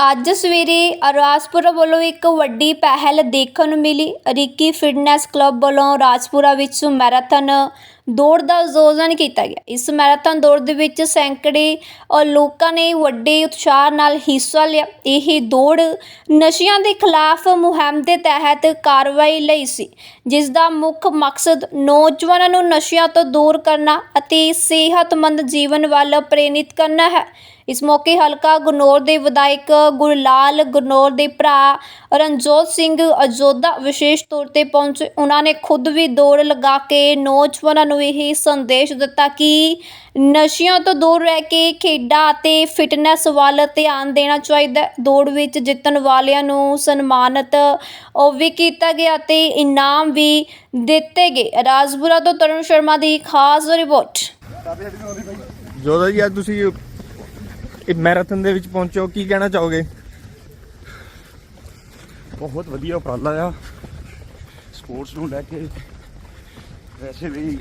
ਅੱਜ ਸਵੇਰੇ ਰਾਜਪੁਰਾ ਵੱਲੋਂ ਇੱਕ ਵੱਡੀ ਪਹਿਲ ਦੇਖਣ ਨੂੰ ਮਿਲੀ। ਰਿੱਕੀ ਫਿਟਨੈਸ ਕਲੱਬ ਵੱਲੋਂ ਰਾਜਪੁਰਾ ਵਿੱਚ ਮੈਰਾਥਨ ਦੌੜ ਦਾ ਆਯੋਜਨ ਕੀਤਾ ਗਿਆ। ਇਸ ਮੈਰਾਥਨ ਦੌੜ ਦੇ ਵਿੱਚ ਸੈਂਕੜੇ ਲੋਕਾਂ ਨੇ ਵੱਡੇ ਉਤਸ਼ਾਹ ਨਾਲ ਹਿੱਸਾ ਲਿਆ। ਇਹ ਦੌੜ ਨਸ਼ਿਆਂ ਦੇ ਖਿਲਾਫ ਮੁਹਿੰਮ ਦੇ ਤਹਿਤ ਕਾਰਵਾਈ ਲਈ ਸੀ, ਜਿਸ ਦਾ ਮੁੱਖ ਮਕਸਦ ਨੌਜਵਾਨਾਂ ਨੂੰ ਨਸ਼ਿਆਂ ਤੋਂ ਦੂਰ ਕਰਨਾ ਅਤੇ ਸਿਹਤਮੰਦ ਜੀਵਨ ਵੱਲ ਪ੍ਰੇਰਿਤ ਕਰਨਾ ਹੈ। ਇਸ ਮੌਕੇ ਹਲਕਾ ਗਨੌਰ ਦੇ ਵਿਧਾਇਕ ਗੁਰਲਾਲ ਗਨੌਰ ਦੇ ਭਰਾ ਰਣਜੋਤ ਸਿੰਘ ਅਜੋਧਾ ਵਿਸ਼ੇਸ਼ ਤੌਰ ਤੇ ਪਹੁੰਚੇ। ਉਹਨਾਂ ਨੇ ਖੁਦ ਵੀ ਦੌੜ ਲਗਾ ਕੇ ਨੌਜਵਾਨਾਂ ਨੂੰ ਇਹ ਸੰਦੇਸ਼ ਦਿੱਤਾ ਕਿ ਨਸ਼ਿਆਂ ਤੋਂ ਦੂਰ ਰਹਿ ਕੇ ਖੇਡਾਂ ਅਤੇ ਫਿਟਨੈਸ ਵੱਲ ਧਿਆਨ ਦੇਣਾ ਚਾਹੀਦਾ ਹੈ। ਦੌੜ ਵਿੱਚ ਜਿੱਤਣ ਵਾਲਿਆਂ ਨੂੰ ਸਨਮਾਨਿਤ ਉਹ ਵੀ ਕੀਤਾ ਗਿਆ ਤੇ ਇਨਾਮ ਵੀ ਦਿੱਤੇ ਗਏ। ਰਾਜਪੁਰਾ ਤੋਂ ਤਰੁਣ ਸ਼ਰਮਾ ਦੀ ਖਾਸ ਰਿਪੋਰਟ। ਜੋਦਾ ਜੀ ਅੱਜ ਤੁਸੀਂ ਇਹ ਮੈਰਾਥਨ ਦੇ ਵਿੱਚ ਪਹੁੰਚੋ ਕੀ ਕਹਿਣਾ ਚਾਹੋਗੇ? ਬਹੁਤ ਵਧੀਆ ਉਪਰਾਲਾ ਆ। ਸਪੋਰਟਸ ਨੂੰ ਲੈ ਕੇ ਵੈਸੇ ਵੀ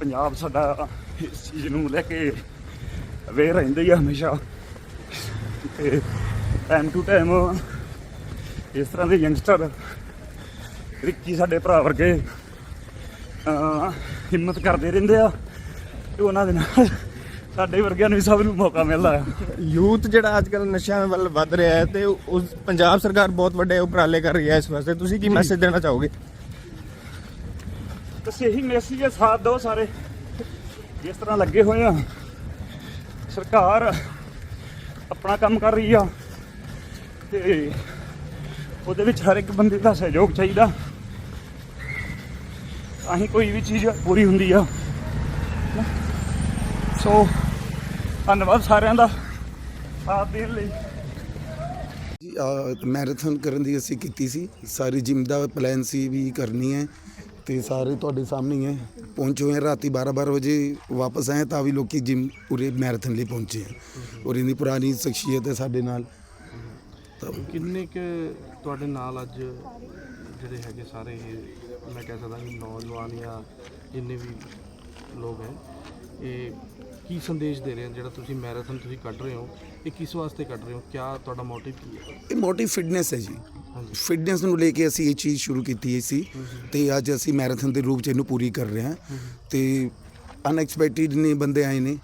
ਪੰਜਾਬ ਸਾਡਾ ਇਸ ਚੀਜ਼ ਨੂੰ ਲੈ ਕੇ ਅਵੇਅਰ ਰਹਿੰਦਾ ਹੀ ਆ ਹਮੇਸ਼ਾ। ਤੇ ਟਾਈਮ ਟੂ ਟਾਈਮ ਇਸ ਤਰ੍ਹਾਂ ਦੇ ਯੰਗਸਟਰ ਰਿੱਕੀ ਸਾਡੇ ਭਰਾ ਵਰਗੇ ਹਿੰਮਤ ਕਰਦੇ ਰਹਿੰਦੇ ਆ ਤੇ ਉਹਨਾਂ ਦੇ ਨਾਲ ਸਾਡੇ ਵਰਗਿਆਂ ਨੂੰ ਵੀ ਸਭ ਨੂੰ ਮੌਕਾ ਮਿਲਦਾ ਆ। ਯੂਥ ਜਿਹੜਾ ਅੱਜ ਕੱਲ ਨਸ਼ਿਆਂ ਵੱਲ ਵੱਧ ਰਿਹਾ ਹੈ ਤੇ ਉਸ ਪੰਜਾਬ ਸਰਕਾਰ ਬਹੁਤ ਵੱਡੇ ਉਪਰਾਲੇ ਕਰ ਰਹੀ ਹੈ ਇਸ ਵਾਸਤੇ। ਤੁਸੀਂ ਕੀ ਮੈਸੇਜ ਦੇਣਾ ਚਾਹੋਗੇ? ਬਸ ਇਹੀ ਮੈਸੇਜ ਹੈ ਸਾਥ ਦਿਓ ਸਾਰੇ। ਜਿਸ ਤਰ੍ਹਾਂ ਲੱਗੇ ਹੋਏ ਆ, ਸਰਕਾਰ ਆਪਣਾ ਕੰਮ ਕਰ ਰਹੀ ਆ ਤੇ ਉਹਦੇ ਵਿੱਚ ਹਰ ਇੱਕ ਬੰਦੇ ਦਾ ਸਹਿਯੋਗ ਚਾਹੀਦਾ। ਤਾਂ ਕੋਈ ਵੀ ਚੀਜ਼ ਪੂਰੀ ਹੁੰਦੀ ਆ। ਸੋ, ਧੰਨਵਾਦ ਸਾਰਿਆਂ ਦਾ, ਸਾਥ ਦੇਣ ਲਈ। ਜੀ ਮੈਰਾਥਨ ਕਰਨ ਦੀ ਅਸੀਂ ਕੀਤੀ ਸੀ। ਸਾਰੀ ਜਿਮ ਦਾ ਪਲਾਨ ਸੀ ਵੀ ਕਰਨੀ ਹੈ। ਤੇ ਸਾਰੇ ਤੁਹਾਡੇ ਸਾਹਮਣੇ ਹੀ ਹੈ। ਪਹੁੰਚੇ ਹੋਏ ਹਾਂ ਰਾਤੀ 12 12 ਵਜੇ, ਵਾਪਸ ਆਏ ਤਾਂ ਵੀ ਲੋਕੀ ਜਿਮ ਪੂਰੇ ਮੈਰਾਥਨ ਲਈ ਪਹੁੰਚੇ ਹੈ। ਔਰ ਇਹਦੀ ਪੁਰਾਣੀ ਸ਼ਖਸੀਅਤ ਹੈ ਸਾਡੇ ਨਾਲ। ਤਾਂ ਕਿੰਨੇ ਕੁ ਤੁਹਾਡੇ ਨਾਲ ਅੱਜ ਜਿਹੜੇ ਹੈਗੇ ਸਾਰੇ ਇਹ, ਮੈਂ ਕਹਿ ਸਕਦਾ ਕਿ ਨੌਜਵਾਨ ਜਾਂ ਜਿੰਨੇ ਵੀ ਲੋਕ ਹੈ, ਇਹ ਕੀ ਸੰਦੇਸ਼ ਦੇ ਰਹੇ ਹੋ? ਜਿਹੜਾ ਤੁਸੀਂ ਮੈਰਾਥਨ ਤੁਸੀਂ ਕੱਢ ਰਹੇ ਹੋ ਇਹ ਕਿਸ ਵਾਸਤੇ ਕੱਢ ਰਹੇ ਹੋ? ਕੀ ਤੁਹਾਡਾ ਮੋਟਿਵ ਕੀ ਹੈ? ਇਹ ਮੋਟਿਵ ਫਿਟਨੈਸ ਹੈ ਜੀ। ਫਿਟਨੈਸ ਨੂੰ ਲੈ ਕੇ ਅਸੀਂ ਇਹ ਚੀਜ਼ ਸ਼ੁਰੂ ਕੀਤੀ ਸੀ ਤੇ ਅੱਜ ਅਸੀਂ ਮੈਰਾਥਨ ਦੇ ਰੂਪ ਚ ਇਹਨੂੰ ਪੂਰੀ ਕਰ ਰਹੇ ਹਾਂ। ਤੇ ਅਨਐਕਸਪੈਕਟਿਡ ਨੇ ਬੰਦੇ ਆਏ ਨੇ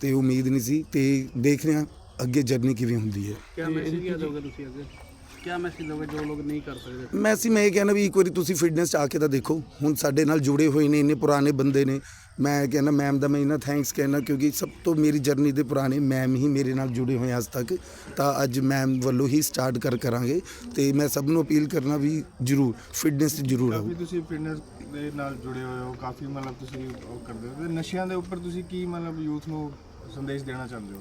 ਤੇ ਉਮੀਦ ਨਹੀਂ ਸੀ ਤੇ ਦੇਖ ਰਹੇ ਹਾਂ ਅੱਗੇ ਜਰਨੀ ਕਿਵੇਂ ਹੁੰਦੀ ਹੈ। ਕੀ ਮੈਸੇਜ ਦੋਗੇ ਤੁਸੀਂ ਅੱਗੇ? क्या ਮੈਸੇਜ ਦੋਗੇ ਜੋ ਲੋਕ ਨਹੀਂ ਕਰ ਸਕਦੇ? ਮੈਂ ਸੀ ਮੈਂ ਇਹ ਕਹਿਣਾ ਵੀ ਇੱਕ ਵਾਰੀ ਤੁਸੀਂ ਫਿਟਨੈਸ 'ਚ ਆ ਕੇ ਤਾਂ ਦੇਖੋ ਹੁਣ ਸਾਡੇ ਨਾਲ ਜੁੜੇ ਹੋਏ ਨੇ ਇੰਨੇ ਪੁਰਾਣੇ ਬੰਦੇ ਨੇ। ਮੈਂ ਕਹਿੰਦਾ ਮੈਮ ਦਾ ਮੈਂ ਇਹਨਾਂ ਥੈਂਕਸ ਕਹਿਣਾ ਕਿਉਂਕਿ ਸਭ ਤੋਂ ਮੇਰੀ ਜਰਨੀ ਦੇ ਪੁਰਾਣੇ ਮੈਮ ਹੀ ਮੇਰੇ ਨਾਲ ਜੁੜੇ ਹੋਏ ਅੱਜ ਤੱਕ। ਤਾਂ ਅੱਜ ਮੈਮ ਵੱਲੋਂ ਹੀ ਸਟਾਰਟ ਕਰ ਕਰਾਂਗੇ ਤੇ ਮੈਂ ਸਭ ਨੂੰ ਅਪੀਲ ਕਰਨਾ ਵੀ ਜਰੂਰ ਫਿਟਨੈਸ 'ਚ ਜਰੂਰ ਆਓ। ਕਾਫੀ ਤੁਸੀਂ ਫਿਟਨੈਸ ਦੇ ਨਾਲ ਜੁੜੇ ਹੋਏ ਹੋ ਕਾਫੀ ਮਤਲਬ ਤੁਸੀਂ ਉਹ ਕਰਦੇ ਹੋ। ਤੇ ਨਸ਼ਿਆਂ ਦੇ ਉੱਪਰ ਤੁਸੀਂ ਕੀ ਮਤਲਬ ਯੂਥ ਨੂੰ ਸੰਦੇਸ਼ ਦੇਣਾ ਚਾਹੁੰਦੇ ਹੋ?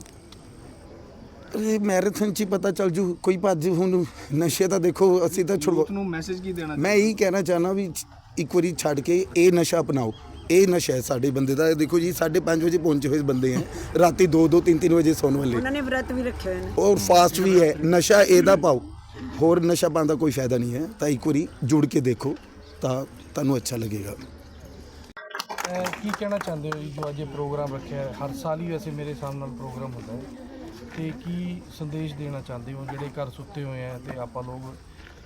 ਮੈਰਾਥਨ 'ਚ ਹੀ ਪਤਾ ਚੱਲ ਜੂ ਕੋਈ ਭੱਜ ਹੁਣ ਨਸ਼ੇ ਤਾਂ ਦੇਖੋ ਅਸੀਂ ਤਾਂ ਛੁਡਵਾ ਨੂੰ ਮੈਸੇਜ ਕੀ ਦੇਣਾ ਮੈਂ ਇਹੀ ਕਹਿਣਾ ਚਾਹਨਾ ਵੀ ਇੱਕ ਵਾਰੀ ਛੱਡ ਕੇ ਇਹ ਨਸ਼ਾ ਅਪਣਾਓ। ਇਹ ਨਸ਼ਾ ਹੈ ਸਾਡੇ ਬੰਦੇ ਦਾ। ਇਹ ਦੇਖੋ ਜੀ 5:30 ਵਜੇ ਪਹੁੰਚੇ ਹੋਏ ਬੰਦੇ ਆ। ਰਾਤੀ 2 2 3 3 ਵਜੇ ਸੌਣ ਵਾਲੇ। ਉਹਨਾਂ ਨੇ ਵਰਤ ਵੀ ਰੱਖੇ ਹੋਏ ਨੇ। ਔਰ ਫਾਸਟ ਵੀ ਹੈ। ਨਸ਼ਾ ਇਹਦਾ ਪਾਓ। ਹੋਰ ਨਸ਼ਾ ਪਾਉਣ ਦਾ ਕੋਈ ਫਾਇਦਾ ਨਹੀਂ ਹੈ। ਤਾਂ ਇੱਕ ਵਾਰੀ ਜੁੜ ਕੇ ਦੇਖੋ ਤਾਂ ਤੁਹਾਨੂੰ ਅੱਛਾ ਲੱਗੇਗਾ। ਅਹ ਕੀ ਕਹਿਣਾ ਚਾਹੁੰਦੇ ਹੋ ਜੀ ਜੋ ਅੱਜ ਇਹ ਪ੍ਰੋਗਰਾਮ ਰੱਖਿਆ ਹੈ? ਹਰ ਸਾਲ ਹੀ ਵੈਸੇ ਮੇਰੇ ਹਿਸਾਬ ਨਾਲ ਪ੍ਰੋਗਰਾਮ ਹੁੰਦਾ ਹੈ। ਤੇ ਕੀ ਸੰਦੇਸ਼ ਦੇਣਾ ਚਾਹੁੰਦੇ ਹੋ? ਜਿਹੜੇ ਘਰ ਸੁੱਤੇ ਹੋਏ ਆ ਤੇ ਆਪਾਂ ਲੋਕ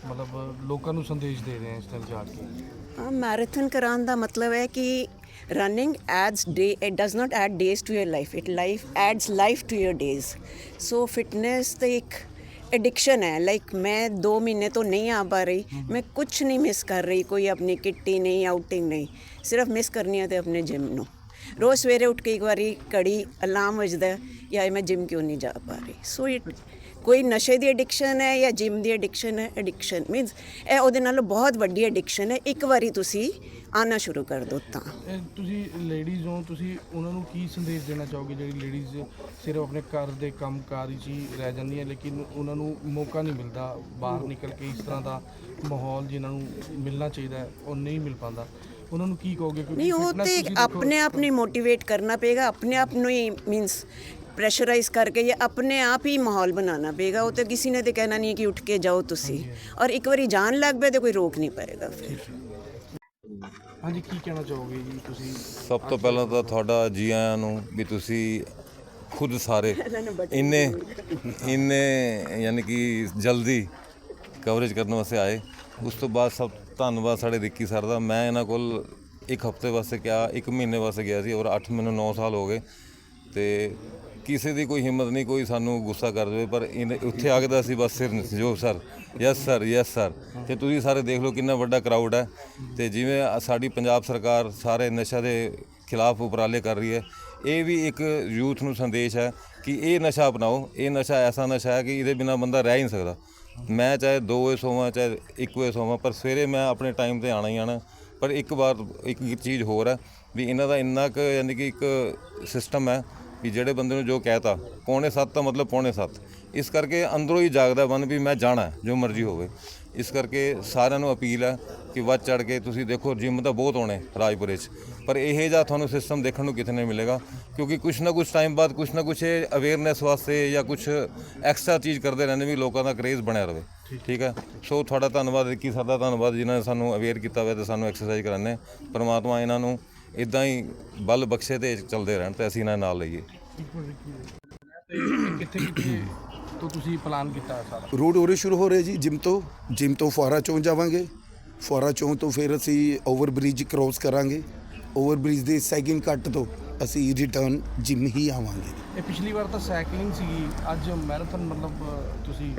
ਮਤਲਬ ਲੋਕਾਂ ਨੂੰ ਸੰਦੇਸ਼ ਦੇ ਰਹੇ ਹਾਂ ਇਸ ਦਿਨ ਜਾ ਕੇ। ਮੈਰਾਥਨ ਕਰਾਉਣ ਦਾ ਮਤਲਬ ਹੈ ਕਿ running adds day it does not add days to your life it life adds life to your days so fitness ਤੇ ਇੱਕ ਐਡਿਕਸ਼ਨ ਹੈ ਲਾਈਕ ਮੈਂ 2 ਮਹੀਨੇ ਤੋਂ ਨਹੀਂ ਆ ਪਾ ਰਹੀ ਮੈਂ ਕੁਝ ਨਹੀਂ ਮਿਸ ਕਰ ਰਹੀ ਕੋਈ ਆਪਣੀ ਕਿੱਟੀ ਨਹੀਂ ਆਊਟਿੰਗ ਨਹੀਂ ਸਿਰਫ ਮਿਸ ਕਰਨੀ ਹੈ ਤੇ ਆਪਣੇ ਜਿਮ ਨੂੰ। ਰੋਜ਼ ਸਵੇਰੇ ਉੱਠ ਕੇ ਇੱਕ ਵਾਰੀ ਕੜੀ ਅਲਾਰਮ ਵੱਜਦਾ ਹੈ, ਯਾਰ ਮੈਂ ਜਿਮ ਕਿਉਂ ਨਹੀਂ ਜਾ ਪਾ ਰਹੀ? ਸੋ ਇਟ ਕੋਈ ਨਸ਼ੇ ਦੀ ਐਡਿਕਸ਼ਨ ਹੈ ਜਾਂ ਜਿਮ ਦੀ ਐਡਿਕਸ਼ਨ ਹੈ? ਐਡਿਕਸ਼ਨ ਮੀਨਸ ਇਹ ਉਹਦੇ ਨਾਲੋਂ ਬਹੁਤ ਵੱਡੀ ਐਡਿਕਸ਼ਨ ਹੈ। ਇੱਕ ਵਾਰੀ ਤੁਸੀਂ ਆਣਾ ਸ਼ੁਰੂ ਕਰ ਦਿਓ ਤਾਂ। ਇਹ ਤੁਸੀਂ ਲੇਡੀਜ਼ ਹੋ ਤੁਸੀਂ ਉਹਨਾਂ ਨੂੰ ਕੀ ਸੰਦੇਸ਼ ਦੇਣਾ ਚਾਹੋਗੇ? ਜਿਹੜੀ ਲੇਡੀਜ਼ ਸਿਰਫ ਆਪਣੇ ਘਰ ਦੇ ਕੰਮਕਾਰ ਵਿੱਚ ਹੀ ਰਹਿ ਜਾਂਦੀਆਂ ਲੇਕਿਨ ਉਹਨਾਂ ਨੂੰ ਮੌਕਾ ਨਹੀਂ ਮਿਲਦਾ ਬਾਹਰ ਨਿਕਲ ਕੇ ਇਸ ਤਰ੍ਹਾਂ ਦਾ ਮਾਹੌਲ ਜਿਹਨਾਂ ਨੂੰ ਮਿਲਣਾ ਚਾਹੀਦਾ ਉਹ ਨਹੀਂ ਮਿਲ ਪਾਉਂਦਾ। ਉਹਨਾਂ ਨੂੰ ਕੀ ਕਹੋਗੇ? ਕਿਉਂਕਿ ਨਹੀਂ ਉਹ fitness ਤੇ ਤੁਸੀਂ ਦੇਖੋ- ਆਪਣੇ ਆਪ ਨੂੰ ਮੋਟੀਵੇਟ ਕਰਨਾ ਪਏਗਾ ਆਪਣੇ ਆਪ ਨੂੰ ਹੀ ਮੀਨਸ ਪ੍ਰੈਸ਼ਰਾਈਜ਼ ਕਰਕੇ ਜਾਂ ਆਪਣੇ ਆਪ ਹੀ ਮਾਹੌਲ ਬਣਾਉਣਾ ਪਏਗਾ। ਉਹ ਤੇ ਕਿਸੇ ਨੇ ਤੇ ਕਹਿਣਾ ਨਹੀਂ ਕਿ ਉੱਠ ਕੇ ਜਾਓ ਤੁਸੀਂ। ਔਰ ਇੱਕ ਵਾਰੀ ਜਾਣ ਲੱਗ ਪਏ ਤੇ ਕੋਈ ਰੋਕ ਨਹੀਂ ਪਾਏਗਾ ਫਿਰ। ਹਾਂਜੀ ਕੀ ਕਹਿਣਾ ਚਾਹੋਗੇ ਜੀ ਤੁਸੀਂ? ਸਭ ਤੋਂ ਪਹਿਲਾਂ ਤਾਂ ਤੁਹਾਡਾ ਜੀ ਆਇਆਂ ਨੂੰ ਵੀ ਤੁਸੀਂ ਖੁਦ ਸਾਰੇ ਇੰਨੇ ਇੰਨੇ ਯਾਨੀ ਕਿ ਜਲਦੀ ਕਵਰੇਜ ਕਰਨ ਵਾਸਤੇ ਆਏ। ਉਸ ਤੋਂ ਬਾਅਦ ਸਭ ਧੰਨਵਾਦ ਸਾਡੇ ਰਿੱਕੀ ਸਰ ਦਾ। ਮੈਂ ਇਹਨਾਂ ਕੋਲ ਇੱਕ ਹਫ਼ਤੇ ਵਾਸਤੇ ਕਿਹਾ, ਇੱਕ ਮਹੀਨੇ ਵਾਸਤੇ ਗਿਆ ਸੀ, ਔਰ 8 ਮੈਨੂੰ 9 ਸਾਲ ਹੋ ਗਏ। ਤੇ ਕਿਸੇ ਦੀ ਕੋਈ ਹਿੰਮਤ ਨਹੀਂ, ਕੋਈ ਸਾਨੂੰ ਗੁੱਸਾ ਕਰ ਦੇਵੇ ਪਰ ਇਹਨੇ- ਉੱਥੇ ਆ ਕੇ ਤਾਂ ਅਸੀਂ ਬਸ ਸਿਰ ਜੋ sir. Yes sir yes sir. ਤੇ ਤੁਸੀਂ ਸਾਰੇ ਦੇਖ ਲਓ ਕਿੰਨਾ ਵੱਡਾ ਕਰਾਊਡ ਹੈ। ਤੇ ਜਿਵੇਂ ਸਾਡੀ ਪੰਜਾਬ ਸਰਕਾਰ ਸਾਰੇ ਨਸ਼ਾ ਦੇ ਖਿਲਾਫ ਉਪਰਾਲੇ ਕਰ ਰਹੀ ਹੈ, ਇਹ ਵੀ ਇੱਕ ਯੂਥ ਨੂੰ ਸੰਦੇਸ਼ ਹੈ ਕਿ ਇਹ ਨਸ਼ਾ ਅਪਣਾਓ। ਇਹ ਨਸ਼ਾ ਐਸਾ ਨਸ਼ਾ ਹੈ ਕਿ ਇਹਦੇ ਬਿਨਾ ਬੰਦਾ ਰਹਿ ਹੀ ਨਹੀਂ ਸਕਦਾ। ਮੈਂ ਚਾਹੇ 2 ਵਜੇ ਸੋਵਾਂ, ਚਾਹੇ 1 ਵਜੇ ਸੋਵਾਂ, ਪਰ ਸਵੇਰੇ ਮੈਂ ਆਪਣੇ ਟਾਈਮ ਤੇ ਆਣਾ ਹੀ ਆਣਾ। ਪਰ ਇੱਕ ਵਾਰ ਇੱਕ ਚੀਜ਼ ਹੋਰ ਹੈ ਵੀ ਇਹਨਾਂ ਦਾ ਇੰਨਾ ਕੁ ਯਾਨੀ ਕਿ ਇੱਕ ਸਿਸਟਮ ਹੈ ਵੀ ਜਿਹੜੇ ਬੰਦੇ ਨੂੰ ਜੋ ਕਹਿਤਾ, ਪੌਣੇ 7 ਤਾਂ ਮਤਲਬ ਪੌਣੇ 7 ਇਸ ਕਰਕੇ ਅੰਦਰੋਂ ਹੀ ਜਾਗਦਾ ਮਨ ਵੀ ਮੈਂ ਜਾਣਾ, ਜੋ ਮਰਜ਼ੀ ਹੋਵੇ। ਇਸ ਕਰਕੇ ਸਾਰਿਆਂ ਨੂੰ ਅਪੀਲ ਹੈ ਕਿ ਵੱਧ ਚੜ ਕੇ ਤੁਸੀਂ ਦੇਖੋ ਜਿਮ ਤਾਂ ਬਹੁਤ ਹੋਣੇ ਰਾਜਪੁਰੇ 'ਚ ਪਰ ਇਹ ਜਿਹਾ ਤੁਹਾਨੂੰ ਸਿਸਟਮ ਦੇਖਣ ਨੂੰ ਕਿਤੇ ਨਹੀਂ ਮਿਲੇਗਾ, ਕਿਉਂਕਿ ਕੁਛ ਨਾ ਕੁਛ ਟਾਈਮ ਬਾਅਦ ਕੁਛ ਨਾ ਕੁਛ ਇਹ ਅਵੇਅਰਨੈਸ ਵਾਸਤੇ ਜਾਂ ਕੁਛ ਐਕਸਟਰਾ ਚੀਜ਼ ਕਰਦੇ ਰਹਿੰਦੇ ਵੀ ਲੋਕਾਂ ਦਾ ਕਰੇਜ਼ ਬਣਿਆ ਰਵੇ। ਠੀਕ ਹੈ ਸੋ ਤੁਹਾਡਾ ਧੰਨਵਾਦ ਰਿੱਕੀ ਸਾਡਾ ਧੰਨਵਾਦ ਜਿਨ੍ਹਾਂ ਨੇ ਸਾਨੂੰ ਅਵੇਅਰ ਕੀਤਾ ਹੋਇਆ ਤੇ ਸਾਨੂੰ ਐਕਸਰਸਾਈਜ਼ ਕਰਾਉਂਦੇ ਪਰਮਾਤਮਾ ਇਹਨਾਂ ਨੂੰ ਇਦਾਂ ਹੀ ਬਲ ਬਖਸ਼ੇ ਤੇ ਚੱਲਦੇ ਰਹਿਣ ਤੇ ਅਸੀਂ ਇਹਨਾਂ ਨਾਲ ਲਈਏ ਕਿੱਥੇ ਕਿੱਥੇ ਤੋਂ ਤੁਸੀਂ ਪਲਾਨ ਕੀਤਾ ਹੈ ਸਾਰਾ? ਰੋਡ ਉਰੇ ਸ਼ੁਰੂ ਹੋ ਰਿਹਾ ਜੀ ਜਿਮ ਤੋਂ ਜਿਮ ਤੋਂ ਫੁਆਰਾ ਚੌਂਕ ਜਾਵਾਂਗੇ। ਫੁਆਰਾ ਚੌਂਕ ਤੋਂ ਫਿਰ ਅਸੀਂ ਓਵਰ ਬ੍ਰਿਜ ਕ੍ਰੋਸ ਕਰਾਂਗੇ। ਓਵਰ ਬ੍ਰਿਜ ਦੇ ਸੈਕਿੰਡ ਕੱਟ ਤੋਂ ਅਸੀਂ ਰਿਟਰਨ ਜਿਮ ਹੀ ਆਵਾਂਗੇ। ਇਹ ਪਿਛਲੀ ਵਾਰ ਤਾਂ ਸਾਈਕਲਿੰਗ ਸੀਗੀ ਅੱਜ ਮੈਰਾਥਨ ਮਤਲਬ ਅ, ਤੁਸੀਂ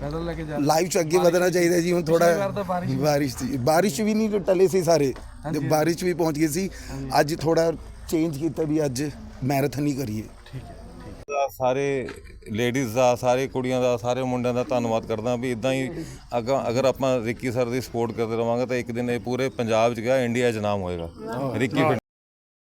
ਪੈਦਲ ਲੈ ਕੇ ਜਾ ਰਹੇ ਹੋ। ਲਾਈਵ ਚ ਅੱਗੇ ਵਧਣਾ ਚਾਹੀਦਾ ਜੀ ਹੁਣ ਥੋੜਾ ਪਿਛਲੀ ਵਾਰ ਤਾਂ ਬਾਰਿਸ਼ ਵੀ- ਬਾਰਿਸ਼ ਸੀ। ਬਾਰਿਸ਼ ਵੀ ਨਹੀਂ ਟਲੇ ਸੀ ਸਾਰੇ। ਤੇ ਬਾਰਿਸ਼ ਵੀ ਪਹੁੰਚ ਗਈ ਸੀ। ਅੱਜ ਥੋੜਾ ਚੇਂਜ ਕੀਤਾ ਵੀ ਅੱਜ ਮੈਰਾਥਨ ਹੀ ਕਰੀਏ। ਦਾ ਸਾਰੇ ਲੇਡੀਜ਼ ਦਾ ਸਾਰੇ ਕੁੜੀਆਂ ਦਾ ਸਾਰੇ ਮੁੰਡਿਆਂ ਦਾ ਧੰਨਵਾਦ ਕਰਦਾ ਵੀ ਇਦਾਂ ਹੀ ਅਗਾਂ ਅਗਰ ਆਪਾਂ ਰਿੱਕੀ ਸਰ ਦੀ ਸਪੋਰਟ ਕਰਦੇ ਰਵਾਂਗੇ ਤਾਂ ਇੱਕ ਦਿਨ ਇਹ ਪੂਰੇ ਪੰਜਾਬ 'ਚ ਗਿਆ ਇੰਡੀਆ 'ਚ ਨਾਮ ਹੋਏਗਾ। ਰਿੱਕੀ